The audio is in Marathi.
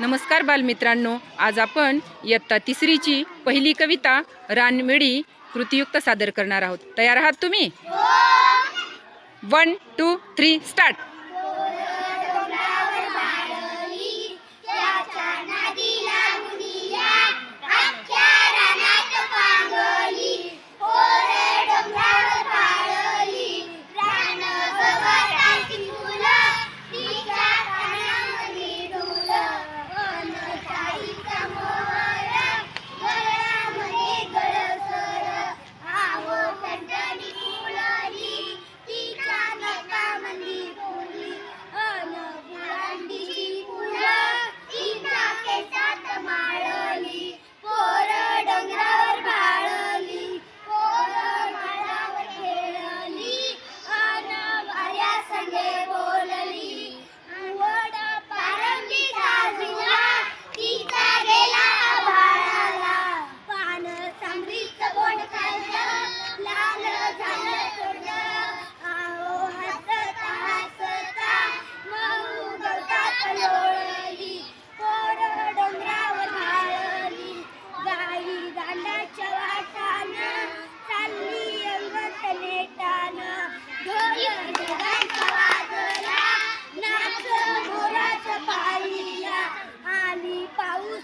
नमस्कार बालमित्रांनो आज आपण इयत्ता तिसरीची पहिली कविता रानवेळी कृतीयुक्त सादर करणार आहोत. तयार आहात तुम्ही? One two three start